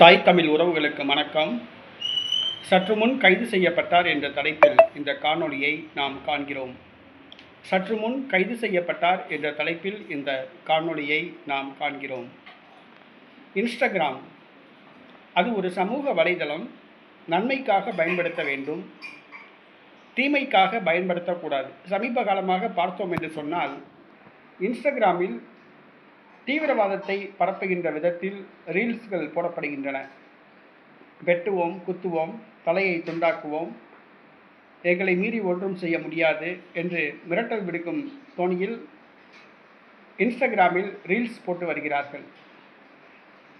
தாய் தமிழ் உறவுகளுக்கு வணக்கம். சற்று முன் கைது செய்யப்பட்டார் என்ற தலைப்பில் இந்த காணொளியை நாம் காண்கிறோம். சற்று முன் கைது செய்யப்பட்டார் என்ற தலைப்பில் இந்த காணொளியை நாம் காண்கிறோம். இன்ஸ்டாகிராம் அது ஒரு சமூக வலைதளம் நன்மைக்காக பயன்படுத்த வேண்டும் தீமைக்காக பயன்படுத்தக்கூடாது. சமீப காலமாக பார்த்தோம் என்று சொன்னால் இன்ஸ்டாகிராமில் தீவிரவாதத்தை பரப்புகின்ற விதத்தில் ரீல்ஸ்கள் போடப்படுகின்றன. வெட்டுவோம் குத்துவோம் தலையை துண்டாக்குவோம். எங்களை மீறி ஒன்றும் செய்ய முடியாது என்று மிரட்டல் விடுக்கும் தோணியில் இன்ஸ்டாகிராமில் ரீல்ஸ் போட்டு வருகிறார்கள்.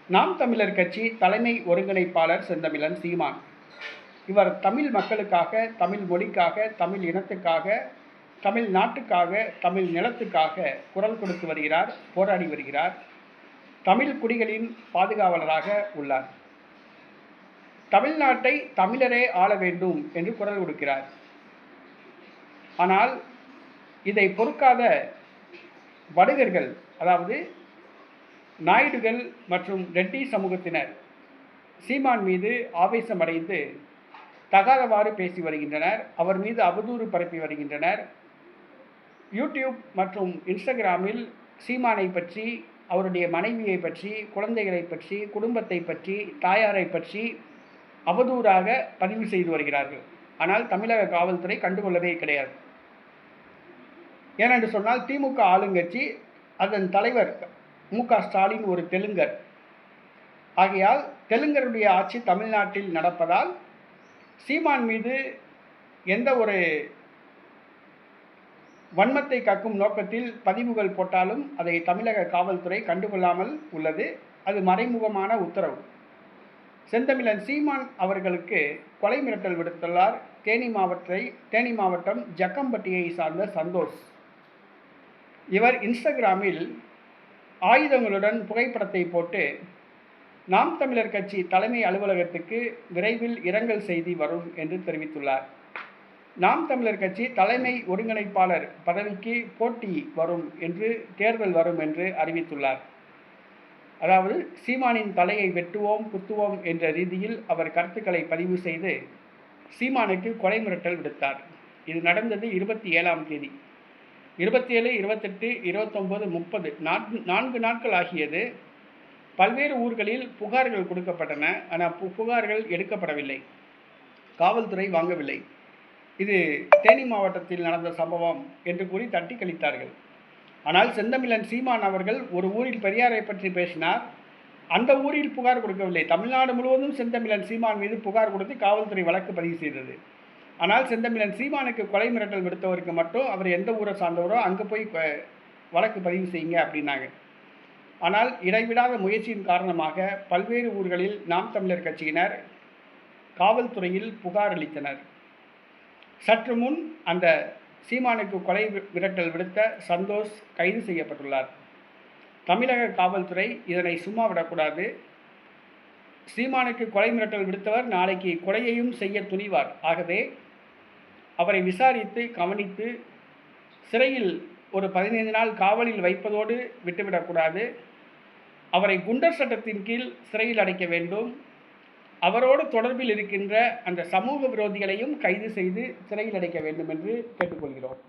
நாம் தமிழர் கட்சி தலைமை ஒருங்கிணைப்பாளர் செந்தமிழன் சீமான். இவர் தமிழ் மக்களுக்காக தமிழ் மொழிக்காக தமிழ் இனத்துக்காக தமிழ் நாட்டுக்காக தமிழ் நிலத்துக்காக குரல் கொடுத்து வருகிறார் போராடி வருகிறார். தமிழ் குடிகளின் பாதுகாவலராக உள்ளார். தமிழ்நாட்டை தமிழரே ஆள வேண்டும் என்று குரல் கொடுக்கிறார். ஆனால் இதை பொறுக்காத வடுகர்கள் அதாவது நாயுடுகள் மற்றும் ரெட்டி சமூகத்தினர் சீமான் மீது ஆவேசமடைந்து தகாதவாறு பேசி வருகின்றனர். அவர் மீது அவதூறு பரப்பி வருகின்றனர். யூடியூப் மற்றும் இன்ஸ்டாகிராமில் சீமானை பற்றி அவருடைய மனைவியை பற்றி குழந்தைகளை பற்றி குடும்பத்தை பற்றி தாயாரை பற்றி அவதூறாக பதிவு செய்து வருகிறார்கள். ஆனால் தமிழக காவல்துறை கண்டுகொள்ளவே கிடையாது. ஏனென்று சொன்னால் திமுக ஆளுங்கட்சி அதன் தலைவர் மு. க. ஸ்டாலின் ஒரு தெலுங்கர். ஆகையால் தெலுங்கருடைய ஆட்சி தமிழ்நாட்டில் நடப்பதால் சீமான் மீது எந்த ஒரு வன்மத்தை கக்கும் நோக்கத்தில் பதிவுகள் போட்டாலும் அதை தமிழக காவல்துறை கண்டுகொள்ளாமல் உள்ளது. அது மறைமுகமான உத்தரவு. செந்தமிழன் சீமான் அவர்களுக்கு கொலை மிரட்டல் விடுத்துள்ளார். தேனி மாவட்டத்தை தேனி மாவட்டம் ஜக்கம்பட்டியை சார்ந்த சந்தோஷ். இவர் இன்ஸ்டாகிராமில் ஆயுதங்களுடன் புகைப்படத்தை போட்டு நாம் தமிழர் கட்சி தலைமை அலுவலகத்துக்கு விரைவில் இரங்கல் செய்தி வரும் என்று தெரிவித்துள்ளார். நாம் தமிழர் கட்சி தலைமை ஒருங்கிணைப்பாளர் பதவிக்கு போட்டி வரும் என்று தேர்தல் வரும் என்று அறிவித்துள்ளார். அதாவது சீமானின் தலையை வெட்டுவோம் குத்துவோம் என்ற ரீதியில் அவர் கருத்துக்களை பதிவு செய்து சீமானுக்கு கொலை மிரட்டல் விடுத்தார். இது நடந்தது இருபத்தி ஏழாம் தேதி. இருபத்தி ஏழு இருபத்தெட்டு இருபத்தொம்போது முப்பது நான்கு நான்கு நாட்கள் ஆகியது பல்வேறு ஊர்களில் புகார்கள் கொடுக்கப்பட்டன. ஆனால் பு புகார்கள் எடுக்கப்படவில்லை. காவல்துறை வாங்கவில்லை. இது தேனி மாவட்டத்தில் நடந்த சம்பவம் என்று கூறி தட்டி கழித்தார்கள். ஆனால் செந்தமிழன் சீமான் அவர்கள் ஒரு ஊரில் பெரியாரை பற்றி பேசினார். அந்த ஊரில் புகார் கொடுக்கவில்லை. தமிழ்நாடு முழுவதும் செந்தமிழன் சீமான் மீது புகார் கொடுத்து காவல்துறை வழக்கு பதிவு செய்தது. ஆனால் செந்தமிழன் சீமானுக்கு கொலை மிரட்டல் விடுத்தவருக்கு மட்டும் அவர் எந்த ஊரை சார்ந்தவரோ அங்கே போய் வழக்கு பதிவு செய்யுங்க அப்படின்னாங்க. ஆனால் இடைவிடாத முயற்சியின் காரணமாக பல்வேறு ஊர்களில் நாம் தமிழர் கட்சியினர் காவல்துறையில் புகார் அளித்தனர். சற்று முன் அந்த சீமானுக்கு கொலை மிரட்டல் விடுத்த சந்தோஷ் கைது செய்யப்பட்டுள்ளார். தமிழக காவல்துறை இதனை சும்மா விடக்கூடாது. சீமானுக்கு கொலை மிரட்டல் விடுத்தவர் நாளைக்கு கொலையையும் செய்ய துணிவார். ஆகவே அவரை விசாரித்து கவனித்து சிறையில் ஒரு பதினைந்து நாள் காவலில் வைப்பதோடு விட்டுவிடக்கூடாது. அவரை குண்டர் சட்டத்தின் கீழ் சிறையில் அடைக்க வேண்டும். அவரோடு தொடர்பில் இருக்கின்ற அந்த சமூக விரோதிகளையும் கைது செய்து சிறையில் அடைக்க வேண்டும் என்று கேட்டுக்கொள்கிறோம்.